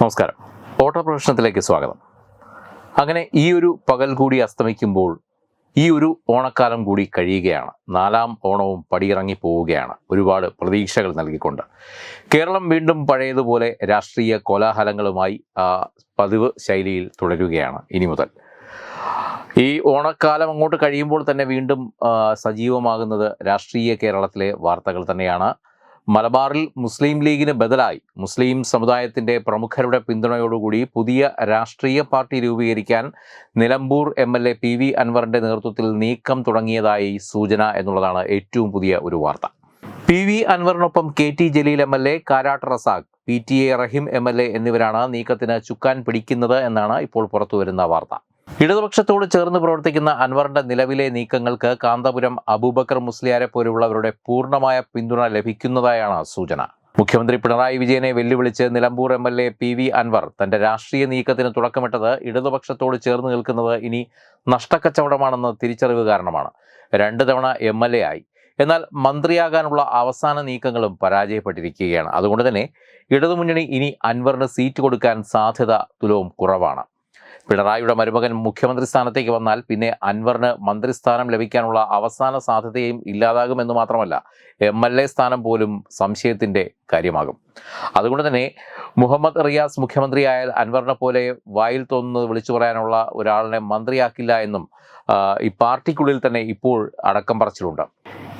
നമസ്കാരം. ഓട്ടോ പ്രൊഫഷണത്തിലേക്ക് സ്വാഗതം. അങ്ങനെ ഈ ഒരു പകൽ കൂടി അസ്തമിക്കുമ്പോൾ ഈ ഒരു ഓണക്കാലം കൂടി കഴിയുകയാണ്. നാലാം ഓണവും പടിയിറങ്ങി പോവുകയാണ്. ഒരുപാട് പ്രതീക്ഷകൾ നൽകിക്കൊണ്ട്. കേരളം വീണ്ടും പഴയതുപോലെ രാഷ്ട്രീയ കോലാഹലങ്ങളുമായി പതിവ് ശൈലിയിൽ തുടരുകയാണ് ഇനി മുതൽ. ഈ ഓണക്കാലം അങ്ങോട്ട് കഴിയുമ്പോൾ തന്നെ വീണ്ടും സജീവമാകുന്നത് രാഷ്ട്രീയ കേരളത്തിലെ വാർത്തകൾ തന്നെയാണ്. മലബാറിൽ മുസ്ലിം ലീഗിന് ബദലായി. മുസ്ലിം സമുദായത്തിന്റെ പ്രമുഖരുടെ പിന്തുണയോടുകൂടി പുതിയ രാഷ്ട്രീയ പാർട്ടി രൂപീകരിക്കാൻ Nilambur M L A P V അൻവറിന്റെ നേതൃത്വത്തിൽ നീക്കം തുടങ്ങിയതായി സൂചന എന്നുള്ളതാണ് ഏറ്റവും പുതിയ ഒരു വാർത്ത. P V അൻവറിനൊപ്പം K T Jaleel M L A Karat Razak P T A Rahim M L A എന്നിവരാണ് നീക്കത്തിന് ചുക്കാൻ പിടിക്കുന്നത് എന്നാണ് ഇപ്പോൾ പുറത്തുവരുന്ന വാർത്ത. ഇടതുപക്ഷത്തോട് ചേർന്ന് പ്രവർത്തിക്കുന്ന അൻവറിന്റെ നിലവിലെ നീക്കങ്ങൾക്ക് കാന്തപുരം അബൂബക്കർ മുസ്ലിയാരെ പോലുള്ളവരുടെ പൂർണമായ പിന്തുണ ലഭിക്കുന്നതായാണ് സൂചന. മുഖ്യമന്ത്രി പിണറായി വിജയനെ വെല്ലുവിളിച്ച് Nilambur M L A P V Anvar തന്റെ രാഷ്ട്രീയ നീക്കത്തിന് തുടക്കമിട്ടത് ഇടതുപക്ഷത്തോട് ചേർന്ന് നിൽക്കുന്നത് ഇനി നഷ്ടക്കച്ചവടമാണെന്ന് തിരിച്ചറിവ് കാരണമാണ്. രണ്ട് തവണ എം എൽ എ ആയി. എന്നാൽ മന്ത്രിയാകാനുള്ള അവസാന നീക്കങ്ങളും പരാജയപ്പെട്ടിരിക്കുകയാണ്. അതുകൊണ്ട് തന്നെ ഇടതുമുന്നണി ഇനി അൻവറിന് സീറ്റ് കൊടുക്കാൻ സാധ്യത തുലവും കുറവാണ്. പിണറായിയുടെ മരുമകൻ മുഖ്യമന്ത്രി സ്ഥാനത്തേക്ക് വന്നാൽ പിന്നെ അൻവറിന് മന്ത്രിസ്ഥാനം ലഭിക്കാനുള്ള അവസാന സാധ്യതയും ഇല്ലാതാകുമെന്ന് മാത്രമല്ല എം എൽ എ സ്ഥാനം പോലും സംശയത്തിന്റെ കാര്യമാകും. അതുകൊണ്ട് തന്നെ മുഹമ്മദ് റിയാസ് മുഖ്യമന്ത്രിയായാൽ അൻവറിനെ പോലെ വായിൽ തോന്നുന്നത് വിളിച്ചു പറയാനുള്ള ഒരാളിനെ മന്ത്രിയാക്കില്ല എന്നും ഈ പാർട്ടിക്കുള്ളിൽ തന്നെ ഇപ്പോൾ അടക്കം പറച്ചിലുണ്ട്.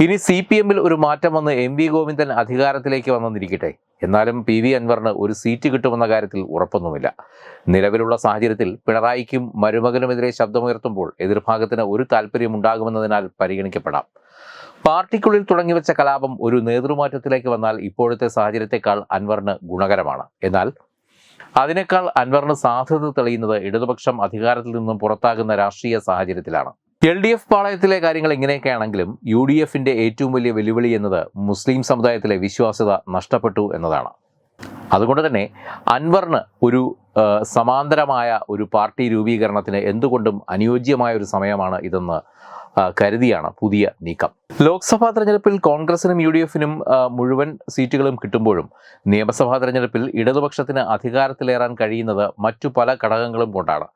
ഇനി സി പി എമ്മിൽ ഒരു മാറ്റം വന്ന് എം വി ഗോവിന്ദൻ അധികാരത്തിലേക്ക് വന്നെന്നിരിക്കട്ടെ എന്നാലും പി വി അൻവറിന് ഒരു സീറ്റ് കിട്ടുമെന്ന കാര്യത്തിൽ ഉറപ്പൊന്നുമില്ല. നിലവിലുള്ള സാഹചര്യത്തിൽ പിണറായിക്കും മരുമകനുമെതിരെ ശബ്ദമുയർത്തുമ്പോൾ എതിർഭാഗത്തിന് ഒരു താല്പര്യമുണ്ടാകുമെന്നതിനാൽ പരിഗണിക്കപ്പെടാം. പാർട്ടിക്കുള്ളിൽ തുടങ്ങിവെച്ച കലാപം ഒരു നേതൃമാറ്റത്തിലേക്ക് വന്നാൽ ഇപ്പോഴത്തെ സാഹചര്യത്തെക്കാൾ അൻവറിന് ഗുണകരമാണ്. എന്നാൽ അതിനേക്കാൾ അൻവറിന് സാധ്യത തെളിയുന്നത് ഇടതുപക്ഷം അധികാരത്തിൽ നിന്നും പുറത്താകുന്ന രാഷ്ട്രീയ സാഹചര്യത്തിലാണ്. എൽ ഡി എഫ് പാളയത്തിലെ കാര്യങ്ങൾ എങ്ങനെയൊക്കെയാണെങ്കിലും യു ഡി എഫിന്റെ ഏറ്റവും വലിയ വെല്ലുവിളി എന്നത് മുസ്ലിം സമുദായത്തിലെ വിശ്വാസ്യത നഷ്ടപ്പെട്ടു എന്നതാണ്. അതുകൊണ്ട് തന്നെ അൻവറിന് ഒരു സമാന്തരമായ ഒരു പാർട്ടി രൂപീകരണത്തിന് എന്തുകൊണ്ടും അനുയോജ്യമായ ഒരു സമയമാണ് ഇതെന്ന് കരുതിയാണ് പുതിയ നീക്കം. ലോക്സഭാ തെരഞ്ഞെടുപ്പിൽ കോൺഗ്രസിനും യു ഡി എഫിനും മുഴുവൻ സീറ്റുകളും കിട്ടുമ്പോഴും നിയമസഭാ തെരഞ്ഞെടുപ്പിൽ ഇടതുപക്ഷത്തിന് അധികാരത്തിലേറാൻ കഴിയുന്നത് മറ്റു പല ഘടകങ്ങളും കൊണ്ടാണ്.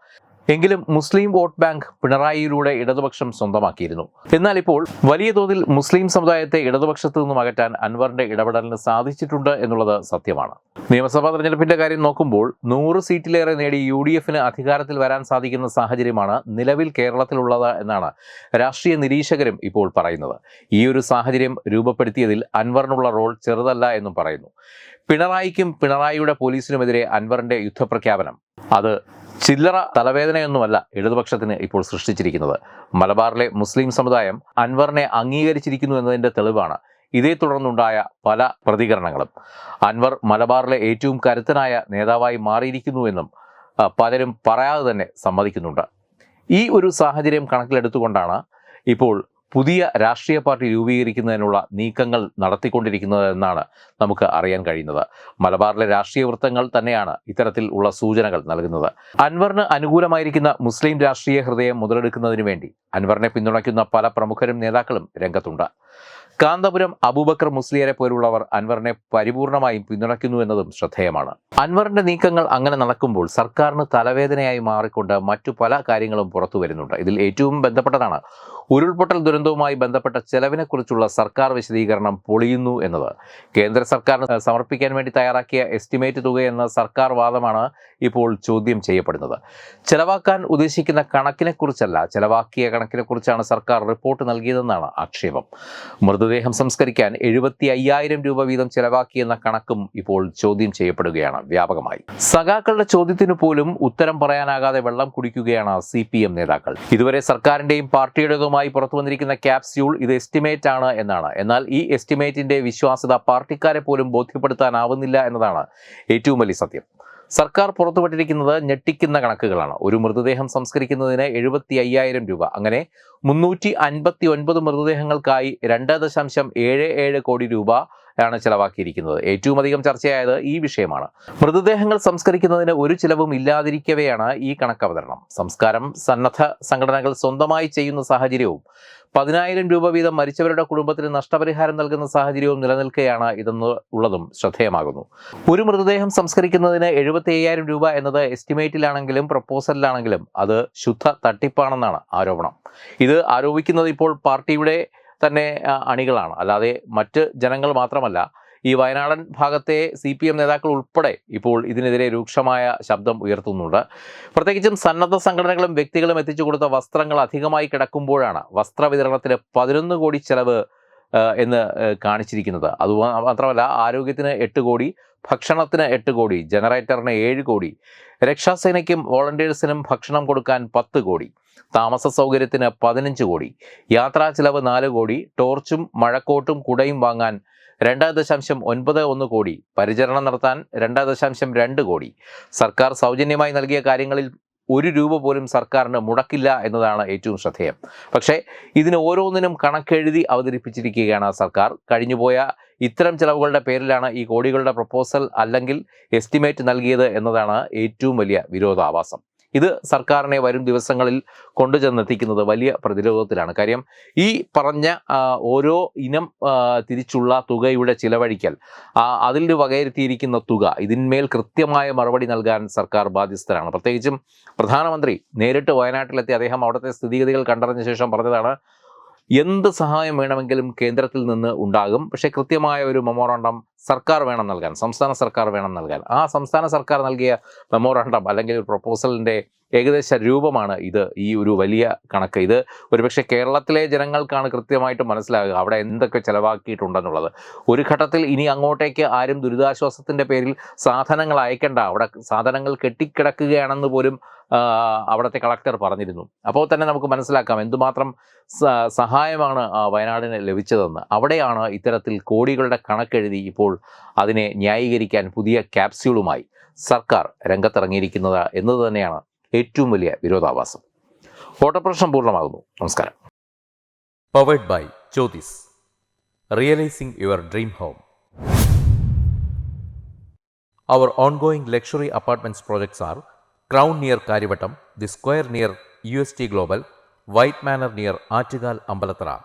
എങ്കിലും മുസ്ലിം വോട്ട് ബാങ്ക് പിണറായിയിലൂടെ ഇടതുപക്ഷം സ്വന്തമാക്കിയിരുന്നു. എന്നാൽ ഇപ്പോൾ വലിയ തോതിൽ മുസ്ലിം സമുദായത്തെ ഇടതുപക്ഷത്തു നിന്നും അകറ്റാൻ അൻവറിന്റെ ഇടപെടലിന് സാധിച്ചിട്ടുണ്ട് എന്നുള്ളത് സത്യമാണ്. നിയമസഭാ തെരഞ്ഞെടുപ്പിന്റെ കാര്യം നോക്കുമ്പോൾ നൂറ് സീറ്റിലേറെ നേടി യു ഡി എഫിന് അധികാരത്തിൽ വരാൻ സാധിക്കുന്ന സാഹചര്യമാണ് നിലവിൽ കേരളത്തിലുള്ളത് എന്നാണ് രാഷ്ട്രീയ നിരീക്ഷകരും ഇപ്പോൾ പറയുന്നത്. ഈ ഒരു സാഹചര്യം രൂപപ്പെടുത്തിയതിൽ അൻവറിനുള്ള റോൾ ചെറുതല്ല എന്നും പറയുന്നു. പിണറായിക്കും പിണറായിയുടെ പോലീസിനുമെതിരെ അൻവറിന്റെ യുദ്ധപ്രഖ്യാപനം അത് ചില്ലറ തലവേദനയൊന്നുമല്ല ഇടതുപക്ഷത്തിന് ഇപ്പോൾ സൃഷ്ടിച്ചിരിക്കുന്നത്. മലബാറിലെ മുസ്ലിം സമുദായം അൻവറിനെ അംഗീകരിച്ചിരിക്കുന്നു എന്നതിന്റെ തെളിവാണ് ഇതേ തുടർന്നുണ്ടായ പല പ്രതികരണങ്ങളും. അൻവർ മലബാറിലെ ഏറ്റവും കരുത്തനായ നേതാവായി മാറിയിരിക്കുന്നുവെന്നും പലരും പറയാതെ തന്നെ സമ്മതിക്കുന്നുണ്ട്. ഈ ഒരു സാഹചര്യം കണക്കിലെടുത്തുകൊണ്ടാണ് ഇപ്പോൾ പുതിയ രാഷ്ട്രീയ പാർട്ടി രൂപീകരിക്കുന്നതിനുള്ള നീക്കങ്ങൾ നടത്തിക്കൊണ്ടിരിക്കുന്നത് എന്നാണ് നമുക്ക് അറിയാൻ കഴിയുന്നത്. മലബാറിലെ രാഷ്ട്രീയ വൃത്തങ്ങൾ തന്നെയാണ് ഇത്തരത്തിൽ ഉള്ള സൂചനകൾ നൽകുന്നത്. അൻവറിന് അനുകൂലമായിരിക്കുന്ന മുസ്ലിം രാഷ്ട്രീയ ഹൃദയം മുതലെടുക്കുന്നതിന് വേണ്ടി അൻവറിനെ പിന്തുണയ്ക്കുന്ന പല പ്രമുഖരും നേതാക്കളും രംഗത്തുണ്ട്. കാന്തപുരം അബൂബക്കർ മുസ്ലിയരെ പോലുള്ളവർ അൻവറിനെ പരിപൂർണമായും പിന്തുണയ്ക്കുന്നു എന്നതും ശ്രദ്ധേയമാണ്. അൻവറിന്റെ നീക്കങ്ങൾ അങ്ങനെ നടക്കുമ്പോൾ സർക്കാരിന് തലവേദനയായി മാറിക്കൊണ്ട് മറ്റു പല കാര്യങ്ങളും പുറത്തു വരുന്നുണ്ട്. ഇതിൽ ഏറ്റവും ബന്ധപ്പെട്ടതാണ് ഉരുൾപൊട്ടൽ ദുരന്തവുമായി ബന്ധപ്പെട്ട ചെലവിനെക്കുറിച്ചുള്ള സർക്കാർ വിശദീകരണം പൊളിയുന്നു എന്നത്. കേന്ദ്ര സർക്കാരിന് സമർപ്പിക്കാൻ വേണ്ടി തയ്യാറാക്കിയ എസ്റ്റിമേറ്റ് തുക എന്ന സർക്കാർ വാദമാണ് ഇപ്പോൾ ചോദ്യം ചെയ്യപ്പെടുന്നത്. ചെലവാക്കാൻ ഉദ്ദേശിക്കുന്ന കണക്കിനെക്കുറിച്ചല്ല ചെലവാക്കിയ കണക്കിനെക്കുറിച്ചാണ് സർക്കാർ റിപ്പോർട്ട് നൽകിയതെന്നാണ് ആക്ഷേപം. മൃതദേഹം സംസ്കരിക്കാൻ എഴുപത്തി അയ്യായിരം രൂപ വീതം ചെലവാക്കിയെന്ന കണക്കും ഇപ്പോൾ ചോദ്യം ചെയ്യപ്പെടുകയാണ് വ്യാപകമായി. സഖാക്കളുടെ ചോദ്യത്തിന് പോലും ഉത്തരം പറയാനാകാതെ വെള്ളം കുടിക്കുകയാണ് സി പി എം നേതാക്കൾ. ഇതുവരെ സർക്കാരിന്റെയും പാർട്ടിയുടേതുമായി പുറത്തു വന്നിരിക്കുന്ന ക്യാപ്സ്യൂൾ ഇത് എസ്റ്റിമേറ്റ് ആണ് എന്നാണ്. എന്നാൽ ഈ എസ്റ്റിമേറ്റിന്റെ വിശ്വാസ്യത പാർട്ടിക്കാരെ പോലും ബോധ്യപ്പെടുത്താനാവുന്നില്ല എന്നതാണ് ഏറ്റവും വലിയ സത്യം. സർക്കാർ പുറത്തുവിട്ടിരിക്കുന്നത് ഞെട്ടിക്കുന്ന കണക്കുകളാണ്. ഒരു മൃതദേഹം സംസ്കരിക്കുന്നതിന് എഴുപത്തി അയ്യായിരം രൂപ. അങ്ങനെ മുന്നൂറ്റി അൻപത്തി ഒൻപത് മൃതദേഹങ്ങൾക്കായി രണ്ട് ദശാംശം ഏഴ് ഏഴ് കോടി രൂപ ആണ് ചെലവാക്കിയിരിക്കുന്നത്. ഏറ്റവും അധികം ചർച്ചയായത് ഈ വിഷയമാണ്. മൃതദേഹങ്ങൾ സംസ്കരിക്കുന്നതിന് ഒരു ചിലവും ഇല്ലാതിരിക്കവെയാണ് ഈ കണക്കവതരണം. സംസ്കാരം സന്നദ്ധ സംഘടനകൾ സ്വന്തമായി ചെയ്യുന്ന സാഹചര്യവും പതിനായിരം രൂപ വീതം മരിച്ചവരുടെ കുടുംബത്തിന് നഷ്ടപരിഹാരം നൽകുന്ന സാഹചര്യവും നിലനിൽക്കെയാണ് ഇതെന്ന് ഉള്ളതും ശ്രദ്ധേയമാകുന്നു. ഒരു മൃതദേഹം സംസ്കരിക്കുന്നതിന് എഴുപത്തി അയ്യായിരം രൂപ എന്നത് എസ്റ്റിമേറ്റിലാണെങ്കിലും പ്രപ്പോസലിലാണെങ്കിലും അത് ശുദ്ധ തട്ടിപ്പാണെന്നാണ് ആരോപണം. ഇത് ആരോപിക്കുന്നത് ഇപ്പോൾ പാർട്ടിയുടെ തന്നെ അണികളാണ്. അല്ലാതെ മറ്റ് ജനങ്ങൾ മാത്രമല്ല ഈ വയനാടൻ ഭാഗത്തെ സി പി എം നേതാക്കൾ ഉൾപ്പെടെ ഇപ്പോൾ ഇതിനെതിരെ രൂക്ഷമായ ശബ്ദം ഉയർത്തുന്നുണ്ട്. പ്രത്യേകിച്ചും സന്നദ്ധ സംഘടനകളും വ്യക്തികളും എത്തിച്ചു കൊടുത്ത വസ്ത്രങ്ങൾ അധികമായി കിടക്കുമ്പോഴാണ് വസ്ത്രവിതരണത്തിന് പതിനൊന്ന് കോടി ചെലവ് എന്ന് കാണിച്ചിരിക്കുന്നത്. അത് മാത്രമല്ല ആരോഗ്യത്തിന് എട്ട് കോടി ഭക്ഷണത്തിന് എട്ട് കോടി ജനറേറ്ററിന് ഏഴ് കോടി രക്ഷാസേനയ്ക്കും വോളണ്ടിയേഴ്സിനും ഭക്ഷണം കൊടുക്കാൻ പത്ത് കോടി. താമസ സൗകര്യത്തിന് പതിനഞ്ച് കോടി. യാത്രാ ചിലവ് നാല് കോടി. ടോർച്ചും മഴക്കോട്ടും കുടയും വാങ്ങാൻ രണ്ട് ദശാംശം ഒൻപത് ഒന്ന് കോടി. പരിചരണം നടത്താൻ രണ്ട് ദശാംശം രണ്ട് കോടി. സർക്കാർ സൗജന്യമായി നൽകിയ കാര്യങ്ങളിൽ ഒരു രൂപ പോലും സർക്കാരിന് മുടക്കില്ല എന്നതാണ് ഏറ്റവും ശ്രദ്ധേയം. പക്ഷേ ഇതിന് ഓരോന്നിനും കണക്കെഴുതി അവതരിപ്പിച്ചിരിക്കുകയാണ് സർക്കാർ. കഴിഞ്ഞുപോയ ഇത്തരം ചിലവുകളുടെ പേരിലാണ് ഈ കോടികളുടെ പ്രപ്പോസൽ അല്ലെങ്കിൽ എസ്റ്റിമേറ്റ് നൽകിയത് എന്നതാണ് ഏറ്റവും വലിയ വിരോധാഭാസം. ഇത് സർക്കാരിനെ വരും ദിവസങ്ങളിൽ കൊണ്ടുചെന്നെത്തിക്കുന്നത് വലിയ പ്രതിരോധത്തിലാണ്. കാര്യം ഈ പറഞ്ഞ ഓരോ ഇനം തിരിച്ചുള്ള തുകയുടെ ചിലവഴിക്കൽ അതിൽ വകയിരുത്തിയിരിക്കുന്ന തുക ഇതിന്മേൽ കൃത്യമായ മറുപടി നൽകാൻ സർക്കാർ ബാധ്യസ്ഥരാണ്. പ്രത്യേകിച്ചും പ്രധാനമന്ത്രി നേരിട്ട് വയനാട്ടിലെത്തി അദ്ദേഹം അവിടുത്തെ സ്ഥിതിഗതികൾ കണ്ടറിഞ്ഞ ശേഷം പറഞ്ഞതാണ് എന്ത് സഹായം വേണമെങ്കിലും കേന്ദ്രത്തിൽ നിന്ന് ഉണ്ടാകും. പക്ഷേ കൃത്യമായ ഒരു മെമ്മോറാണ്ടം സർക്കാർ വേണം നൽകാൻ സംസ്ഥാന സർക്കാർ വേണം നൽകാൻ. ആ സംസ്ഥാന സർക്കാർ നൽകിയ മെമ്മോറാണ്ടം അല്ലെങ്കിൽ പ്രപ്പോസലിന്റെ ഏകദേശ രൂപമാണ് ഇത് ഈ ഒരു വലിയ കണക്ക്. ഇത് ഒരുപക്ഷെ കേരളത്തിലെ ജനങ്ങൾക്കാണ് കൃത്യമായിട്ട് മനസ്സിലാകുക അവിടെ എന്തൊക്കെ ചിലവാക്കിയിട്ടുണ്ടെന്നുള്ളത്. ഒരു ഘട്ടത്തിൽ ഇനി അങ്ങോട്ടേക്ക് ആരും ദുരിതാശ്വാസത്തിന്റെ പേരിൽ സാധനങ്ങൾ അയക്കേണ്ട. അവിടെ സാധനങ്ങൾ കെട്ടിക്കിടക്കുകയാണെന്ന് പോലും അവിടുത്തെ കളക്ടർ പറഞ്ഞിരുന്നു. അപ്പോൾ തന്നെ നമുക്ക് മനസ്സിലാക്കാം എന്തുമാത്രം സഹായമാണ് വയനാടിന് ലഭിച്ചതെന്ന്. അവിടെയാണ് ഇത്തരത്തിൽ കോടികളുടെ കണക്കെഴുതി ഇപ്പോൾ അതിനെ ന്യായീകരിക്കാൻ പുതിയ ക്യാപ്സ്യൂളുമായി സർക്കാർ രംഗത്തിറങ്ങിയിരിക്കുന്നത് എന്നത് തന്നെയാണ് ഏറ്റവും വലിയ വിരോധാഭാസം ഓട്ടപ്രശ്നം പൂർണമാകുന്നു നമസ്കാരം powered by Jyothis realising your dream home Our ongoing luxury apartments projects are Crown near Karivattam, The Square near UST Global, White Manor near Achigal Ambalatra,